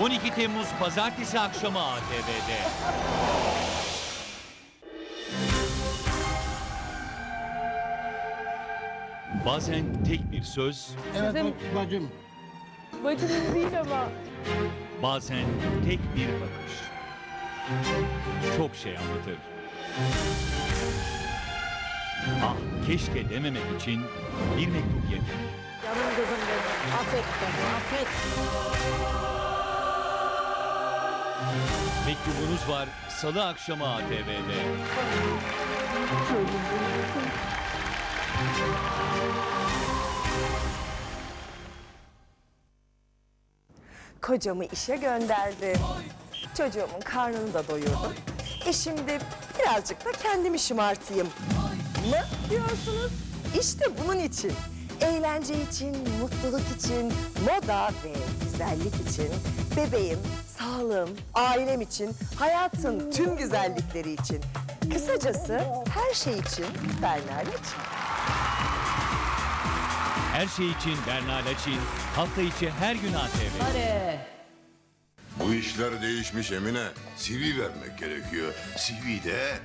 12 Temmuz Pazartesi akşamı ATV'de. Bazen tek bir söz, Evet Sizin- bacım. Değil ama. bazen tek bir bakış. Çok şey anlatır. Ah keşke dememek için bir mektup yeter. Canım kızım benim. Affet beni, affet. Mektubunuz var Salı akşamı ATV'de. Kocamı işe gönderdim. Çocuğumun karnını da doyurdum. E şimdi birazcık da kendimi şımartayım. Ne diyorsunuz? İşte bunun için. Eğlence için, mutluluk için, moda ve güzellik için, bebeğim, sağlığım, ailem için, hayatın tüm güzellikleri için. Kısacası her şey için Berna için. Her şey için Berna Laçin, hafta içi her gün ATV'de. Bu işler değişmiş Emine. CV vermek gerekiyor. CV de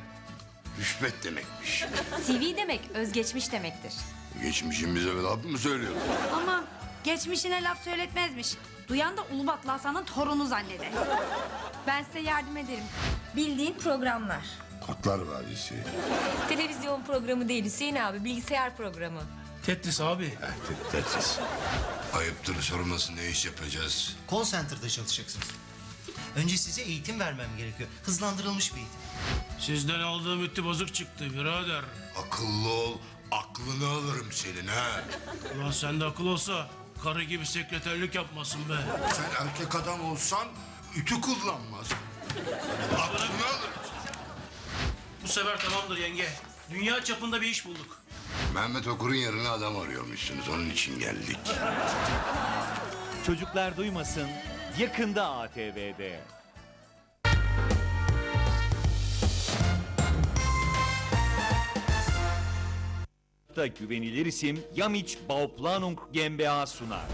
rüşvet demekmiş. CV demek özgeçmiş demektir. Geçmişimize laf mı söylüyor? Ama geçmişine laf söyletmezmiş. Duyan da Ulubatlı Hasan'ın torunu zanneder. Ben size yardım ederim. Bildiğin programlar. Atlar Vadisi. Televizyon programı değil Hüseyin abi bilgisayar programı. Tetris abi. Eh, Tetris. Ayıptır sorması ne iş yapacağız? Call center'da çalışacaksınız. Önce size eğitim vermem gerekiyor. Hızlandırılmış bir eğitim. Sizden aldığım ütü bozuk çıktı birader. Akıllı ol, aklını alırım senin ha. Ulan sende akıl olsa karı gibi sekreterlik yapmasın be. Sen erkek adam olsan ütü kullanmaz. Aklını alırım. Bu sefer tamamdır yenge. Dünya çapında bir iş bulduk. Mehmet Okur'un yerine adam arıyormuşsunuz. Onun için geldik. Çocuklar duymasın, yakında ATV'de. Güvenilir isim Yamiç Bauplanung GmbH sunar.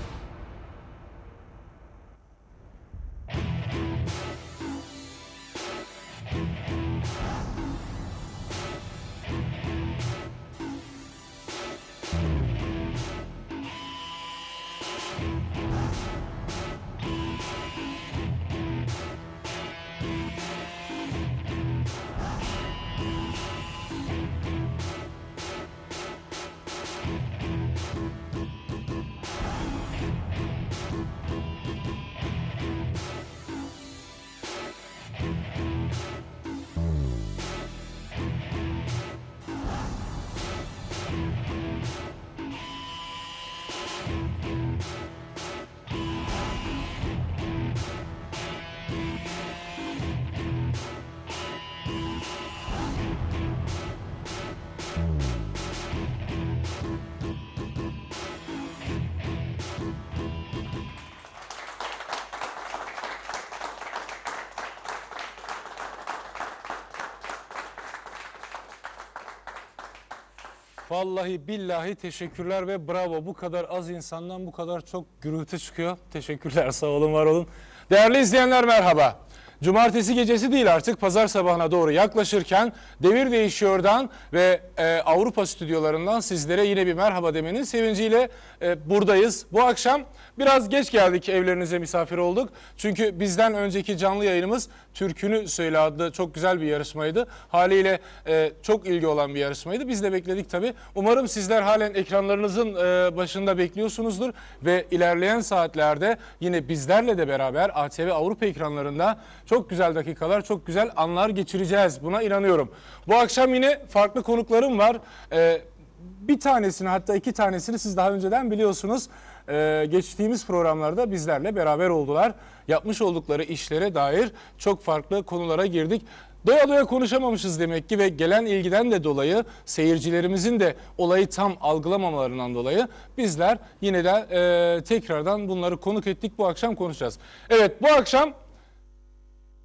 Vallahi billahi teşekkürler ve bravo. Bu kadar az insandan bu kadar çok gürültü çıkıyor. Teşekkürler sağ olun var olun. Değerli izleyenler merhaba. Cumartesi gecesi değil artık pazar sabahına doğru yaklaşırken Devir Değişiyor'dan ve e, Avrupa stüdyolarından sizlere yine bir merhaba demenin sevinciyle e, buradayız. Bu akşam biraz geç geldik evlerinize misafir olduk. Çünkü bizden önceki canlı yayınımız Türkünü Söyle adlı çok güzel bir yarışmaydı. Haliyle e, çok ilgi olan bir yarışmaydı. Biz de bekledik tabii. Umarım sizler halen ekranlarınızın e, başında bekliyorsunuzdur ve ilerleyen saatlerde yine bizlerle de beraber ATV Avrupa ekranlarında çok güzel dakikalar, çok güzel anlar geçireceğiz. Buna inanıyorum. Bu akşam yine farklı konuklarım var. E, bir tanesini hatta iki tanesini siz daha önceden biliyorsunuz. Ee, geçtiğimiz programlarda bizlerle beraber oldular. Yapmış oldukları işlere dair çok farklı konulara girdik. Doya doya konuşamamışız demek ki ve gelen ilgiden de dolayı seyircilerimizin de olayı tam algılamamalarından dolayı bizler yine de e, tekrardan bunları konuk ettik. Bu akşam konuşacağız. Evet bu akşam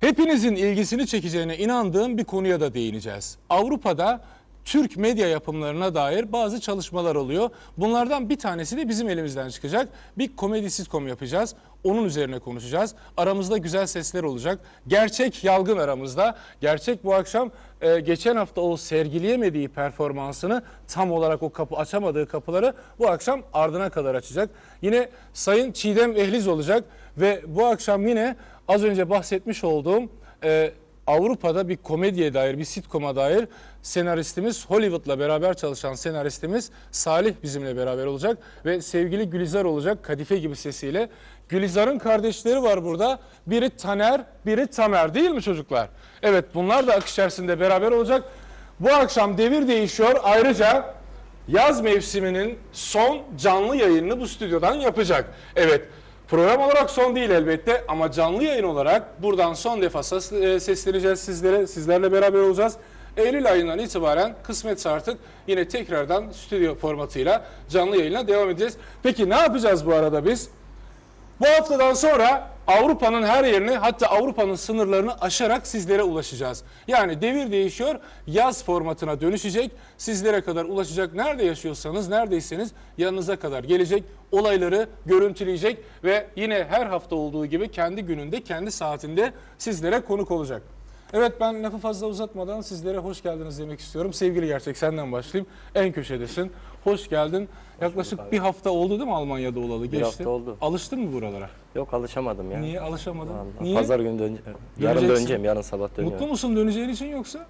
Hepinizin ilgisini çekeceğine inandığım bir konuya da değineceğiz. Avrupa'da Türk medya yapımlarına dair bazı çalışmalar oluyor. Bunlardan bir tanesi de bizim elimizden çıkacak. Bir komedi sitcom yapacağız. Onun üzerine konuşacağız. Aramızda güzel sesler olacak. Gerçek yalgın aramızda. Gerçek bu akşam e, geçen hafta o sergileyemediği performansını tam olarak o kapı açamadığı kapıları bu akşam ardına kadar açacak. Yine Sayın Çiğdem Ehliz olacak ve bu akşam yine az önce bahsetmiş olduğum e, Avrupa'da bir komediye dair, bir sitcom'a dair senaristimiz, Hollywood'la beraber çalışan senaristimiz Salih bizimle beraber olacak ve sevgili Gülizar olacak kadife gibi sesiyle. Gülizar'ın kardeşleri var burada. Biri Taner, biri Tamer değil mi çocuklar? Evet bunlar da akış içerisinde beraber olacak. Bu akşam devir değişiyor. Ayrıca yaz mevsiminin son canlı yayınını bu stüdyodan yapacak. Evet program olarak son değil elbette ama canlı yayın olarak buradan son defa e, sesleneceğiz sizlere. Sizlerle beraber olacağız. Eylül ayından itibaren kısmetse artık yine tekrardan stüdyo formatıyla canlı yayına devam edeceğiz. Peki ne yapacağız bu arada biz? Bu haftadan sonra Avrupa'nın her yerini hatta Avrupa'nın sınırlarını aşarak sizlere ulaşacağız. Yani devir değişiyor, yaz formatına dönüşecek, sizlere kadar ulaşacak. Nerede yaşıyorsanız, neredeyseniz yanınıza kadar gelecek, olayları görüntüleyecek ve yine her hafta olduğu gibi kendi gününde, kendi saatinde sizlere konuk olacak. Evet ben lafı fazla uzatmadan sizlere hoş geldiniz demek istiyorum. Sevgili Gerçek senden başlayayım. En köşedesin. Hoş geldin. Yaklaşık bir hafta oldu değil mi Almanya'da olalı? Geçti. hafta oldu. Alıştın mı buralara? Yok alışamadım ya. Niye alışamadın? Vallahi Niye? Pazar günü dönce yarın döneceğim. Yarın sabah dönüyorum. Mutlu musun döneceğin için yoksa?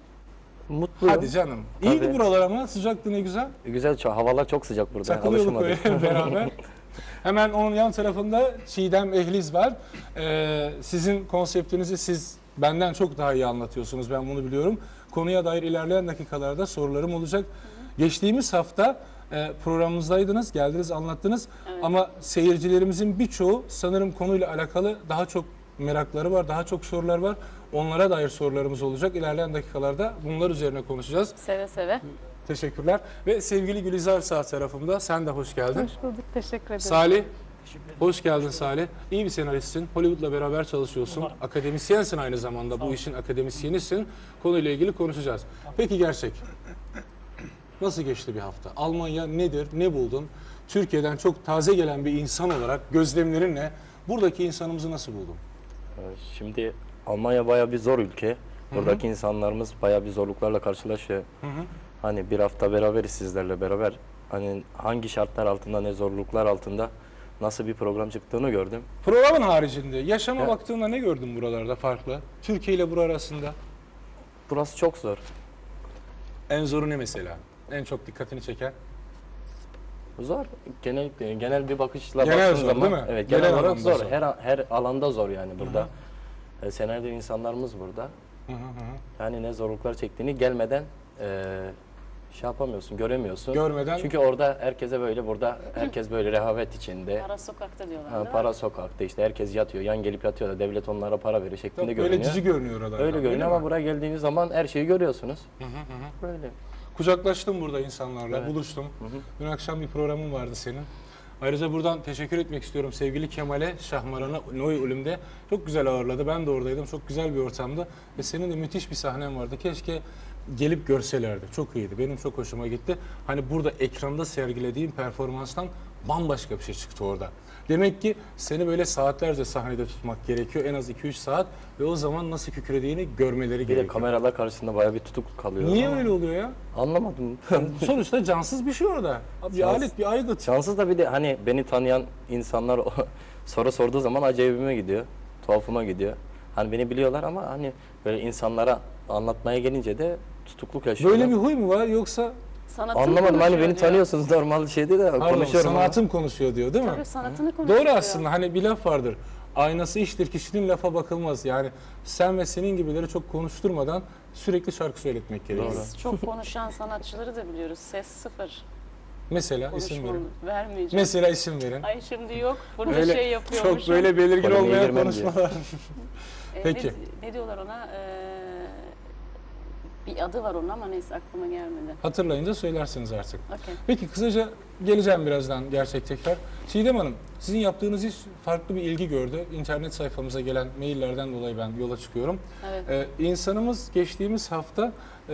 Mutluyum. Hadi canım. İyiydi Tabii. buralar ama sıcaktı ne güzel. Güzel çok havalar çok sıcak burada. Takılıyorduk Alışamadım. öyle beraber. Hemen onun yan tarafında Çiğdem Ehliz var. Ee, sizin konseptinizi siz benden çok daha iyi anlatıyorsunuz ben bunu biliyorum. Konuya dair ilerleyen dakikalarda sorularım olacak. Geçtiğimiz hafta e, programımızdaydınız, geldiniz anlattınız ama seyircilerimizin birçoğu sanırım konuyla alakalı daha çok merakları var, daha çok sorular var. Onlara dair sorularımız olacak. İlerleyen dakikalarda bunlar üzerine konuşacağız. Seve seve. Teşekkürler. Ve sevgili Gülizar sağ tarafımda sen de hoş geldin. Hoş bulduk. Teşekkür ederim. Salih, hoş geldin Salih. İyi bir senaristsin. Hollywood'la beraber çalışıyorsun. Akademisyensin aynı zamanda. Bu işin akademisyenisin. Konuyla ilgili konuşacağız. Peki gerçek. Nasıl geçti bir hafta? Almanya nedir? Ne buldun? Türkiye'den çok taze gelen bir insan olarak gözlemlerin ne? Buradaki insanımızı nasıl buldun? Ee, Şimdi Almanya baya bir zor ülke. Buradaki insanlarımız baya bir zorluklarla karşılaşıyor. Hani bir hafta beraberiz sizlerle beraber. Hani hangi şartlar altında ne zorluklar altında nasıl bir program çıktığını gördüm. Programın haricinde yaşama Ya- baktığında ne gördün buralarda farklı? Türkiye ile bura arasında Burası çok zor. en zoru ne mesela? En çok dikkatini çeken? Zor. Genel genel bir bakışla Genel baktığın zor, zaman değil mi? evet Genel genel, olarak anlamda zor. zor. Her her alanda zor yani burada. E, senaryo insanlarımız burada. Hı hı hı. Yani ne zorluklar çektiğini gelmeden e, şey yapamıyorsun, göremiyorsun. Görmeden Çünkü orada herkese böyle, burada herkes böyle rehavet içinde. Para sokakta diyorlar. Ha, değil mi? para sokakta işte herkes yatıyor, yan gelip yatıyor da devlet onlara para veriyor şeklinde Çok görünüyor. böyle cici görünüyor oralarda. Öyle görünüyor mi? ama buraya geldiğiniz zaman her şeyi görüyorsunuz. Böyle. Kucaklaştım burada insanlarla, Evet. buluştum. Dün akşam bir programın vardı senin. Ayrıca buradan teşekkür etmek istiyorum sevgili Kemal'e, Şahmaran'a, Noy Ölüm'de. Çok güzel ağırladı. Ben de oradaydım. Çok güzel bir ortamdı. Ve senin de müthiş bir sahnen vardı. Keşke gelip görselerdi. Çok iyiydi. Benim çok hoşuma gitti. Hani burada ekranda sergilediğim performanstan bambaşka bir şey çıktı orada. Demek ki seni böyle saatlerce sahnede tutmak gerekiyor. En az 2-3 saat. Ve o zaman nasıl kükrediğini görmeleri Bir de gerekiyor. kameralar karşısında bayağı bir tutuk kalıyor. Niye ama öyle oluyor ya? Anlamadım. Sonuçta cansız bir şey orada. Bir Cans- alet, bir aygıt. Şanssız da bir de hani beni tanıyan insanlar o- soru sorduğu zaman acayibime gidiyor. Tuhafıma gidiyor. Hani beni biliyorlar ama hani böyle insanlara anlatmaya gelince de tutukluk yaşıyorlar. Böyle bir huy mu var yoksa Sanatını Anlamadım hani konuşuyor beni diyor. tanıyorsunuz normal şeyde de pardon, konuşuyorum. ama. sanatım konuşuyor diyor değil mi? Tabii sanatını konuşuyor. Doğru aslında hani bir laf vardır. Aynası iştir kişinin lafa bakılmaz. Yani sen ve senin gibileri çok konuşturmadan sürekli şarkı söyletmek gerekiyor. Biz çok konuşan sanatçıları da biliyoruz. Ses sıfır. Mesela isim Konuşma verin. vermeyeceğim. Mesela isim verin. Ay şimdi yok. Burada Öyle şey yapıyormuşum. çok böyle belirgin Polemiğe olmayan girmem diye. konuşmalar. Peki. Ne, ne diyorlar ona? Ee, bir adı var onun ama neyse aklıma gelmedi. Hatırlayınca söylersiniz artık. Okey. Peki kısaca geleceğim birazdan gerçek tekrar. Çiğdem Hanım sizin yaptığınız iş farklı bir ilgi gördü. İnternet sayfamıza gelen maillerden dolayı ben yola çıkıyorum. Evet. Ee, insanımız geçtiğimiz hafta